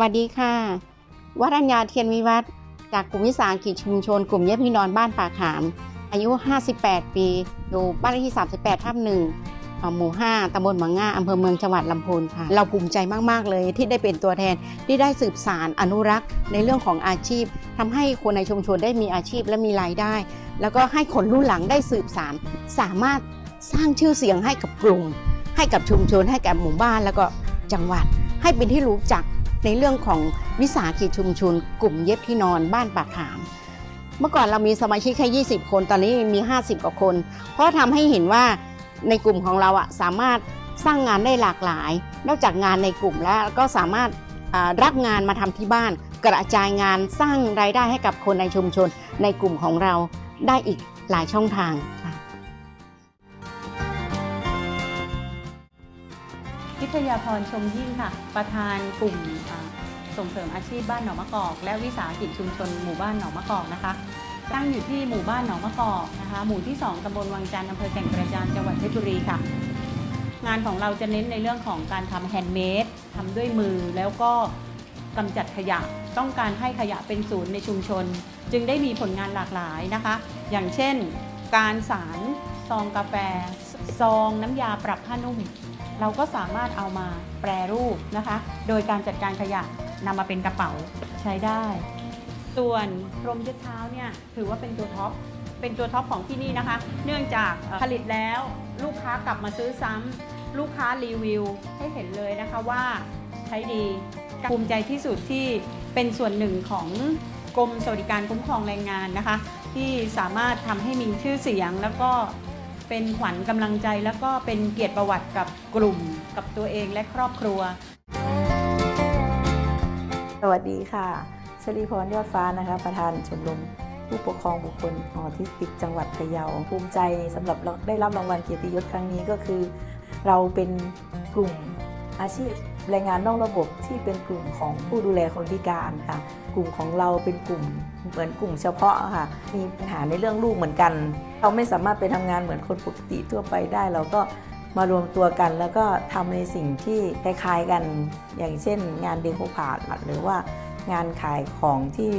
วัสดีค่ะ วัฒญญาเทียนวิวัฒจากกลุ่มวิสาหกิจชุมชน กลุ่มเยบพี่นอนบ้านป่าขาม อายุ 58 ปี อยู่บ้านเลขที่ 38 ทับหนึ่งหมู่ 5ตำบลหมังง่าอำเภอเมืองจังหวัดลำพูนค่ะ เราภูมิใจมาก ๆ เลยที่ได้เป็นตัวแทนที่ได้สืบสารอนุรักษ์ในเรื่องของอาชีพทำให้คนในชุมชนได้มีอาชีพและมีรายได้ แล้วก็ให้คนรุ่นหลังได้สืบสาร สามารถสร้างชื่อเสียงให้กับกลุ่ม ให้กับชุมชน ให้กับหมู่บ้านแล้วก็จังหวัด ให้เป็นที่รู้จัก ในเรื่องของวิสาหกิจชุมชนกลุ่มเย็บที่นอนบ้านป่าขาม เมื่อก่อนเรามีสมาชิกแค่ 20 คน ตอนนี้มี 50 กว่าคน เพราะทำให้เห็นว่าในกลุ่มของเราอะสามารถสร้างงานได้หลากหลาย นอกจากงานในกลุ่มแล้วก็สามารถรับงานมาทำที่บ้าน กระจายงานสร้างรายได้ให้กับคนในชุมชนในกลุ่มของเราได้อีกหลายช่องทางค่ะ พิทยาพรชมยิ่งค่ะ ประธานกลุ่มส่งเสริมอาชีพบ้านหนองมะกอก และวิสาหกิจชุมชนหมู่บ้านหนองมะกอกนะคะ ตั้งอยู่ที่หมู่บ้านหนองมะกอกนะคะ หมู่ที่ 2ตำบลวังจันทร์อำเภอแก่งกระจานจังหวัดเพชรบุรีค่ะ งานของเราจะเน้นในเรื่องของการทำแฮนด์เมดทำด้วยมือแล้วก็กำจัดขยะ ต้องการให้ขยะเป็นศูนย์ในชุมชน จึงได้มีผลงานหลากหลายนะคะ อย่างเช่น การสารซองกาแฟ ซองน้ำยาปรับผ้านุ่ม เราก็สามารถเอามาแปรรูปนะคะ โดยการจัดการขยะนำมาเป็นกระเป๋าใช้ได้ ส่วนพรมเช็ดเท้าเนี่ยถือว่าเป็นตัวท็อปเป็นตัวท็อปของที่นี่นะคะ เนื่องจากผลิตแล้วลูกค้ากลับมาซื้อซ้ำลูกค้ารีวิวให้เห็นเลยนะคะว่าใช้ดีภูมิใจที่สุดที่เป็นส่วนหนึ่งของกรมสวัสดิการคุ้มครองแรงงานนะคะ ที่สามารถทำให้มีชื่อเสียงแล้วก็ เป็นขวัญกำลังใจแล้วก็เป็นเกียรติประวัติกับกลุ่ม กับตัวเองและครอบครัว สวัสดีค่ะชลีพรยอดฟ้านะคะ ประธานชมรมผู้ปกครองบุคคลออทิสติกจังหวัดพะเยาภูมิใจสำหรับเราได้รับรางวัลเกียรติยศครั้งนี้ก็คือ เราเป็นกลุ่มอาชีพแรงงานนอกระบบที่เป็นกลุ่มของผู้ดูแลคนพิการค่ะ กลุ่มของเราเป็นกลุ่มเหมือนกลุ่มเฉพาะค่ะ มีปัญหาในเรื่องลูกเหมือนกัน เราไม่สามารถไปทำงานเหมือนคนปกติทั่วไปได้ เราก็มารวมตัวกัน แล้วก็ทำในสิ่งที่คล้ายๆกัน อย่างเช่น งานเดโคพาดหรือว่างานขายของที่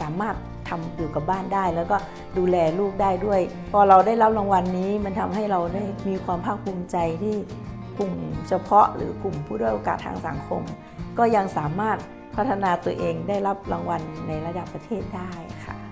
สามารถทำอยู่กับบ้านได้ แล้วก็ดูแลลูกได้ด้วย พอเราได้รับรางวัลนี้มันทำให้เราได้มีความภาคภูมิใจที่กลุ่มเฉพาะหรือกลุ่มผู้ด้อยโอกาสทางสังคม ก็ยังสามารถพัฒนาตัวเองได้รับรางวัลในระดับประเทศได้ค่ะ